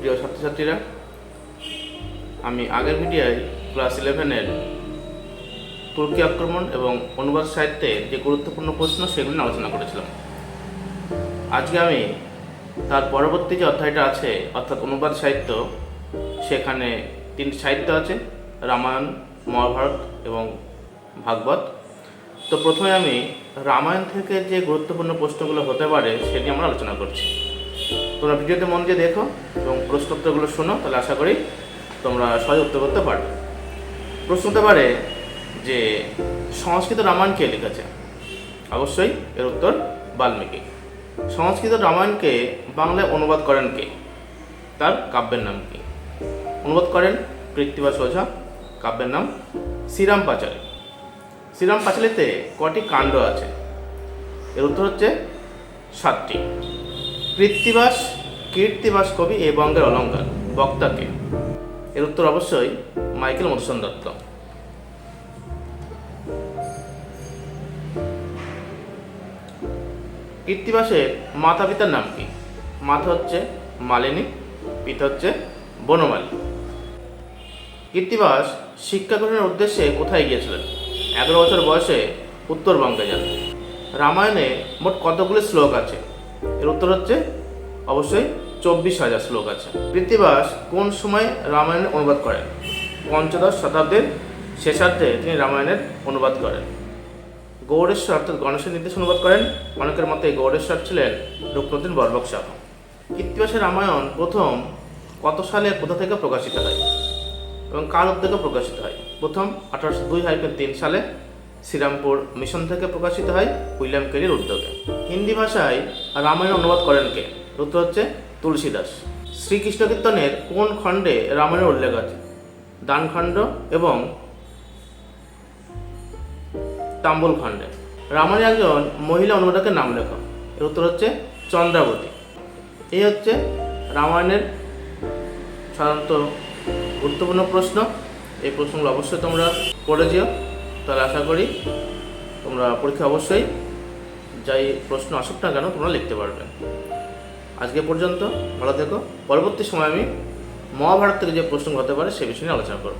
প্রিয় ছাত্রছাত্রীরা, আমি আগের ভিডিওয় ক্লাস ইলেভেনের তুর্কি আক্রমণ এবং অনুবাদ সাহিত্যে যে গুরুত্বপূর্ণ প্রশ্ন সেগুলি আলোচনা করেছিলাম। আজকে আমি তার পরবর্তী যে অধ্যায়টা আছে, অর্থাৎ অনুবাদ সাহিত্য, সেখানে তিনটি সাহিত্য আছে, রামায়ণ, মহাভারত এবং ভাগবত। তো প্রথমে আমি রামায়ণ থেকে যে গুরুত্বপূর্ণ প্রশ্নগুলো হতে পারে সেটি আমরা আলোচনা করছি। তোমরা ভিডিওতে মন দিয়ে দেখো এবং প্রশ্নোত্তরগুলো শোনো, তাহলে আশা করি তোমরা সহজে উত্তর করতে পারবে। প্রশ্ন হতে পারে যে, সংস্কৃত রামায়ণ কে লিখেছে? অবশ্যই এর উত্তর বাল্মীকি। সংস্কৃত রামায়ণকে বাংলায় অনুবাদ করেন কে? তার কাব্যের নাম কি? অনুবাদ করেন কৃত্তিবাস ওঝা কাব্যের নাম শ্রীরাম পাঁচালী। শ্রীরাম পাঁচালীতে কটি কাণ্ড আছে? এর উত্তর হচ্ছে সাতটি। কৃত্তিবাস কীর্তিবাস কবি এই বঙ্গের অলঙ্কার, বক্তাকে। এর উত্তর অবশ্যই মাইকেল মধুসূদন দত্ত। কীর্তিবাসের মাতা পিতার নাম কি? মাতা হচ্ছে মালিনী, পিতা হচ্ছে বনমালী। কীর্তিবাস শিক্ষা গ্রহণের উদ্দেশ্যে কোথায় গিয়েছিলেন? এগারো বছর বয়সে উত্তরবঙ্গে যান। রামায়ণে মোট কতগুলি শ্লোক আছে? এর উত্তর হচ্ছে অবশ্যই চব্বিশ হাজার শ্লোক আছে। কৃত্তিবাস কোন সময় রামায়ণের অনুবাদ করেন? পঞ্চদশ শতাব্দীর শেষার্ধে তিনি রামায়ণের অনুবাদ করেন। গৌড়েশ্বর অর্থাৎ গণেশের নির্দেশ অনুবাদ করেন। অনেকের মতে এই গৌড়েশ্বর ছিলেন রূপনদীন বর্বক শাহ কৃত্তিবাসের রামায়ণ প্রথম কত সালে কোথা থেকে প্রকাশিত হয়? এবং কার উদ্যোগে প্রকাশিত হয়? প্রথম আঠারোশো দুই হাইফেন তিন সালে শ্রীরামপুর মিশন থেকে প্রকাশিত হয় উইলিয়াম কেরির উদ্যোগে। হিন্দি ভাষায় রামায়ণ অনুবাদ করেন কে? উত্তর হচ্ছে তুলসীদাস। শ্রীকৃষ্ণ কীর্তনের কোন খণ্ডে রামায়ণের উল্লেখ আছে? দানখণ্ড এবং তাম্বুল খণ্ডে। রামায়ণের একজন মহিলা অনুবাদকের নাম লেখো। এর উত্তর হচ্ছে চন্দ্রাবতী। এই হচ্ছে রামায়ণের সাধারণত গুরুত্বপূর্ণ প্রশ্ন। এই প্রশ্নগুলো অবশ্যই তোমরা পড়ে যেও। তাহলে আশা করি তোমরা পরীক্ষা অবশ্যই যাই প্রশ্ন আসুক না কেন তোমরা লিখতে পারবে। আজকে পর্যন্ত ভালো থেকো। পরবর্তী সময় আমি মহাভারত থেকে যে প্রশ্ন হতে পারে সে বিষয়ে আলোচনা করব।